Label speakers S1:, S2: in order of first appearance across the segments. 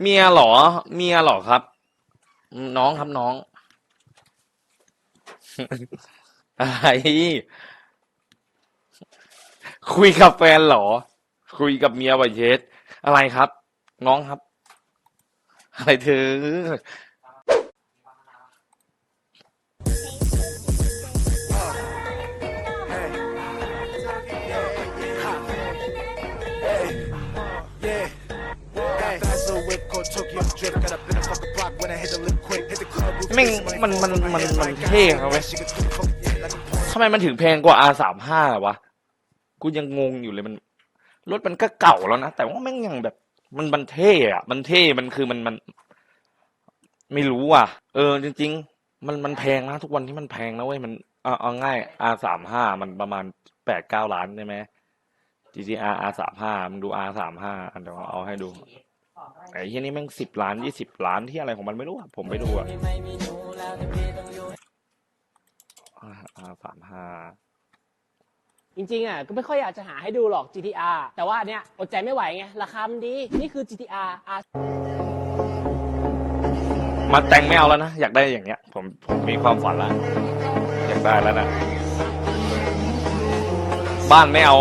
S1: เมียหรอ เมียหรอครับ น้องครับน้อง อะไรคุยกับแฟนหรอ คุยกับเมียวะเยสอะไรครับ น้องครับ อะไรเธอ ม่งมันมันมันมันเท่ครับเว้ยทำไมมันถึงแพงกว่า R สามห้าวะ กูยังงงอยู่เลยมัน รถมันก็เก่าแล้วนะ แต่ว่าแม่งยังแบบ มันมันเท่อะมันเท่ มันคือมันมัน ไม่รู้อะ เออ จริง ๆ มันมันแพงนะ ทุกวันที่มันแพงนะเว้ยมันเอาเอาง่าย R สามห้ามันประมาณแปดเก้าล้านใช่ไหม GTR R สามห้ามึงดู R สามห้าเดี๋ยวเอาให้ดู ไอ้ที่นี่แม่งสิบล้านยี่สิบล้านที่อะไรของมันไม่รู้อะผมไปดูอะ R สามห้า
S2: จริงๆอะก็ไม่ค่อยอยากจะหาให้ดูหรอก GTR แต่ว่าอันเนี้ยอดใจไม่ไหวไง ราคามันดี นี่คือ GTR R
S1: มาแต่งไม่เอาแล้วนะ อยากได้อย่างเงี้ย ผมผมมีความฝันแล้ว อยากได้แล้วนะ บ้านไม่เอา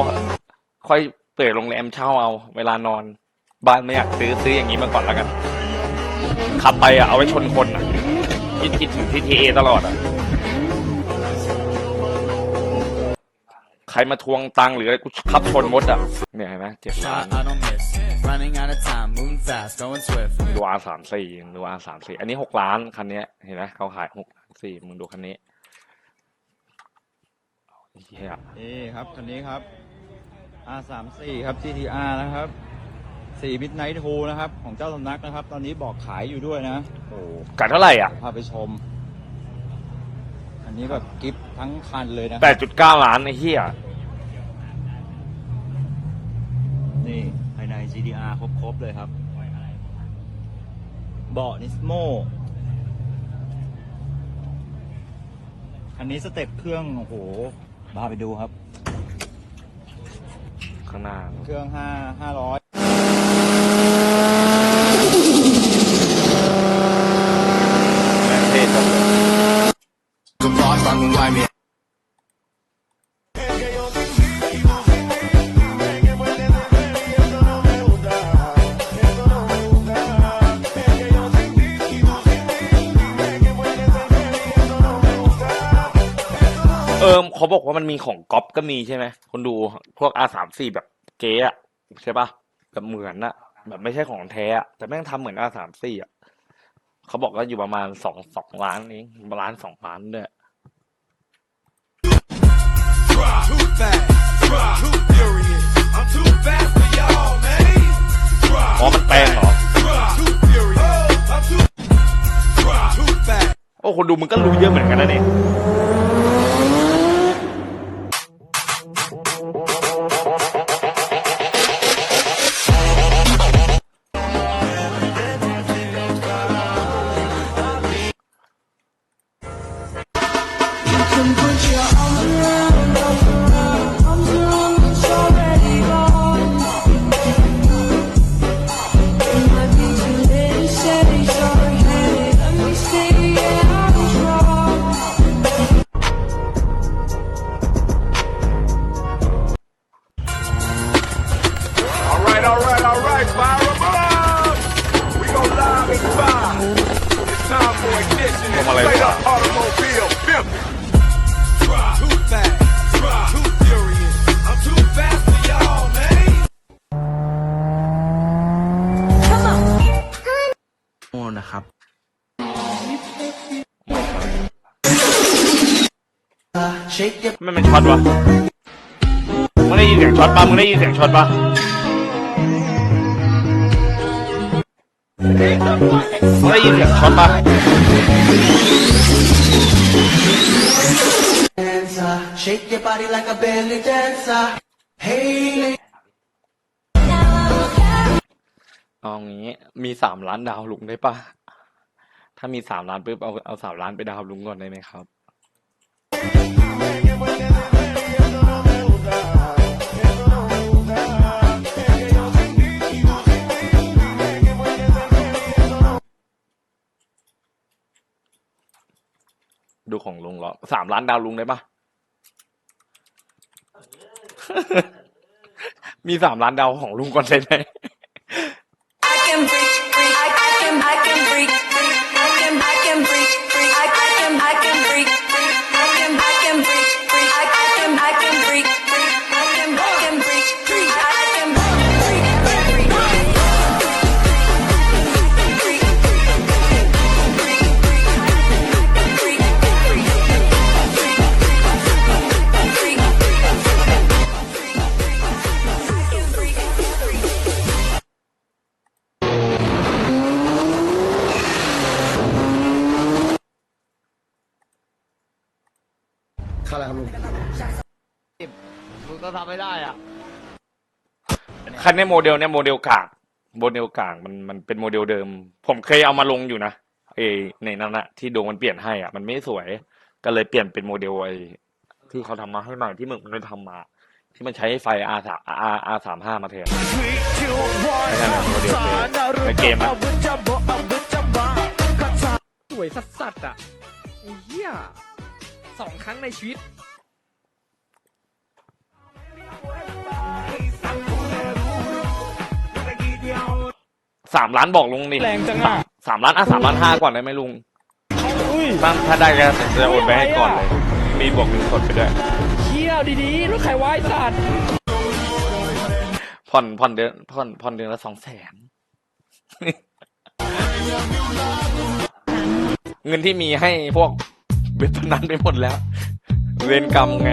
S1: ค่อยเปิดโรงแรมเช่าเอา เวลานอน บ้านไม่อยากซื้อซื้ออย่างนี้มาก่อนแล้วกัน ขับไปอะ เอาไว้ชนคนอะคิดคิดถึงทีทีเอตลอดอะ ใครมาทวงตังค์หรืออะไรกูขับชนมดอะ เนี่ยเห็นไหมเจ็ดล้าน
S3: I don't miss. Running out of time, moving fast, going swift.
S1: ดู R สามสี่ดู R สามสี่อันนี้หกล้านคันเนี้ยเห็นไหมเขาขายหกล้านสี่มึงดูคันนี้เฮีย
S4: นี่ครับคันนี้ครับ R34 ครับ GTR นะครับ 4 Midnight 2นะครับ ของเจ้าสำนักนะครับ ตอนนี้บอกขายอยู่ด้วยนะ
S1: โอ้กัดเท่าไหร่อะ
S4: พาไปชม อันนี้แบบกิฟต์ทั้งคันเลยนะ
S1: แปดจุดเก้าล้านไอ้เฮีย
S4: นี่ภายใน GTR ครบๆเลยครับ เบาะนิสโมอันนี้สเต็ปเครื่อง โอ้โหพาไปดูครับ
S1: ข้างหน้า
S4: เครื่อง5 500
S1: แออเขาบอกว่ามันมีของก๊อปก็มีใช่ไหมคนดูพวก R สามสี่แบบเก๊อะใช่ปะแบบเหมือนอะแบบไม่ใช่ของแท้อะแต่แม่งทำเหมือน R สามสี่อะเขาบอกว่าอยู่ประมาณสองสองล้านเองล้านสองล้านด้วย
S5: ข
S1: อ๋อมันแปลงเหรอโอ้คนดูมึงก็รู้เยอะเหมือนกันนะเนี่ย ไม่มันช็อตวะมึงได้ยินเสียงช็อตปะมึงได้ยินเสียงช็อตปะ มึงได้ยินเสียงช็อตปะ
S6: dancer. Shake your body like a belly dancer. Hey,
S1: เอางี้ มีสามล้านดาวลุงได้ปะถ้ามีสามล้านปุ๊บเอาเอาสามล้านไปดาวลุงก่อนได้ไหมครับ ดูของลุงเหรอสามล้านดาวลุงได้ปะ มีสามล้านดาวของลุงก่อนได้ไหม
S4: มึงก็ทำไม่ได้อะ
S1: คันในโมเดลเนี่ยโมเดลกลางโมเดลกลางมันมันเป็นโมเดลเดิม ผมเคยเอามาลงอยู่นะเอในนั้นอะที่ดวงมันเปลี่ยนให้อะมันไม่สวย ก็เลยเปลี่ยนเป็นโมเดลไอที่เขาทำมาให้ใหม่ที่มึงมันไม่ทำมา ที่มันใช้ไฟ R สาม R R สามห้ามาแทนไอ้นั่นน่ะโมเดลเกมในเกมอะ
S7: สวยสัสสัสๆอะไอ้เหี้ย สองครั้งในชีวิต
S1: สามล้านบอกลุงนี่
S7: แรงจังอะ
S1: สามล้านอะสามล้านห้าก่อนได้ไหมลุงถ้าถ้าได้ก็จะโอนไปให้ก่อนเลย มีบวกเงินสดไปด้วย
S7: เชี่ยวดีๆรถใครวายสัตว์
S1: ผ่อนผ่อนเดือนผ่อนผ่อนเดือนละสองแสนเงินที่มีให้พวก เว็บพนันไปหมดแล้ว เวรกรรมไง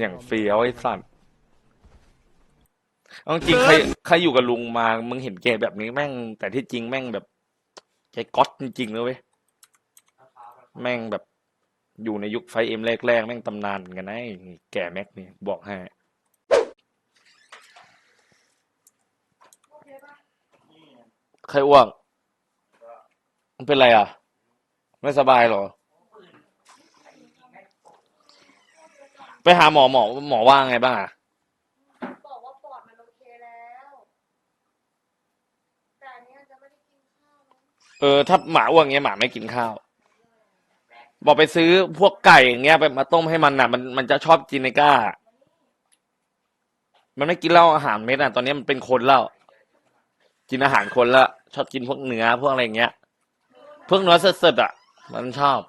S1: อย่างเฟี้ยวไอ้สัตว์เอาจริงใครใครอยู่กับลุงมา มึงเห็นแกแบบนี้แม่ง แต่ที่จริงแม่งแบบแกก๊อตจริงๆเลยเว้ย แม่งแบบอยู่ในยุคไฟเอ็มแรกๆ แม่งตำนานเหมือนกันนะไอ้แก่แม็กนี่บอกให้ ใครอ้วกมันเป็นไรอะ ไม่สบายเหรอ ไปหาหมอหมอหมอว่าไงบ้างอะ
S8: บอกว่าปอดมันโอเคแล้ว แต่อันเนี้ยจะไม่ได้กินข้าวนะ
S1: เออ ถ้าหมาอ้วกเงี้ยหมาไม่กินข้าว บอกไปซื้อพวกไก่อย่างเงี้ยไปมาต้มให้มันอะ มันมันจะชอบกินในก้า มันไม่กินเหล้าอาหารเม็ดอะ ตอนนี้มันเป็นคนแล้ว กินอาหารคนละชอบกินพวกเนื้อพวกอะไรเงี้ยพวกเนื้อสดๆอะ มันชอบ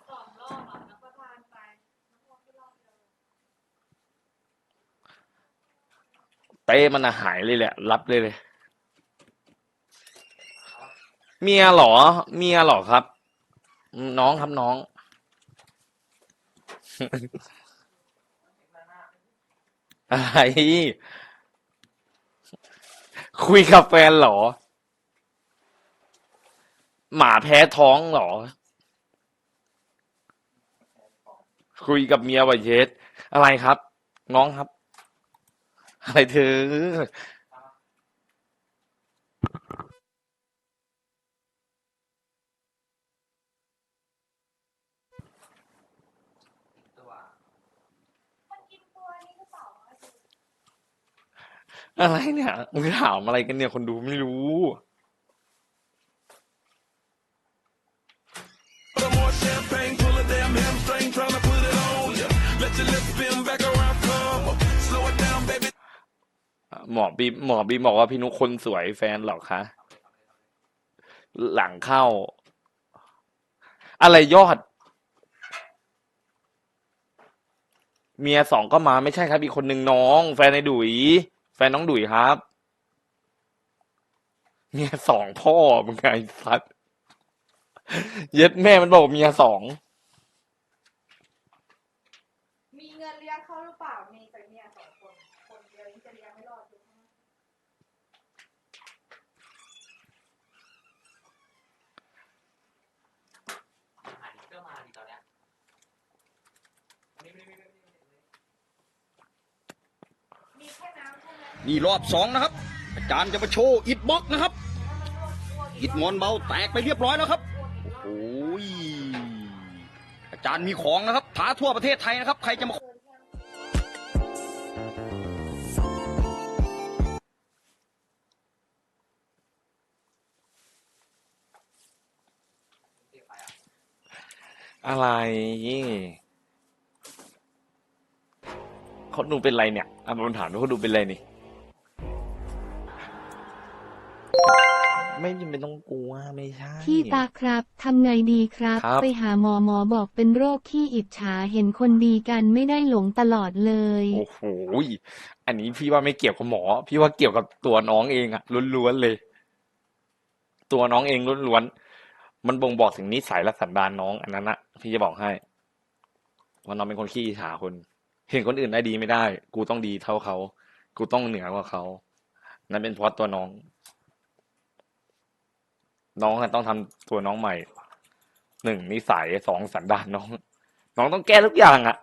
S8: เต้
S1: มันหายเลยแหละ รับเลยเลย เมียหรอ เมียหรอครับ น้องครับน้องอะไร คุยกับแฟนหรอ หมาแพ้ท้องเหรอ คุยกับเมียว่าเยสอะไรครับ น้องครับ อะไรเธออะไรเนี่ยมึงถามอะไรกันเนี่ย คนดูไม่รู้ หมอบีหมอบีบอกว่าพี่นุกคนสวยแฟนเหรอคะ หลังเข้า อะไรยอด เมียสองก็มาไม่ใช่ครับ อีกคนหนึ่งน้อง แฟนในดุย แฟนน้องดุยครับ เมียสองพ่อมึงไงสัตว์เย็ดแม่มันบอกเมียสอง
S8: นี่รอ
S9: บสองนะครับ อาจารย์จะมาโชว์อิดบล็อกนะครับ อิดมอนเบาแตกไปเรียบร้อยแล้วครับ โอ้ยอาจารย์มีของนะครับท้าทั่วประเทศไทยนะครับ ใครจะมา
S1: อะไรเขาดูเป็นไรเนี่ยอาะผมถามว่าเขาดูเป็นไรนี่ ไม่จำเป็นต้องกลัวไม่ใช่
S10: พี่ตาครับทำไงดีครับ
S1: ครับ
S10: ไปหาหมอหมอบอกเป็นโรคขี้อิจฉาเห็นคนดีกันไม่ได้หลงตลอดเลย
S1: โอ้โหยอันนี้พี่ว่าไม่เกี่ยวกับหมอ พี่ว่าเกี่ยวกับตัวน้องเองอะล้วนๆเลย ตัวน้องเองล้วนๆมันบ่งบอกถึงนิสัยและสันดานน้องอันนั้นอะพี่จะบอกให้ว่าน้องเป็นคนขี้อิจฉาคน เห็นคนอื่นได้ดีไม่ได้ กูต้องดีเท่าเขา กูต้องเหนือกว่าเขา นั่นเป็นเพราะตัวน้อง น้องต้องทำตัวน้องใหม่หนึ่งนิสัยสองสันดานน้อง น้องต้องแก้ทุกอย่างอะ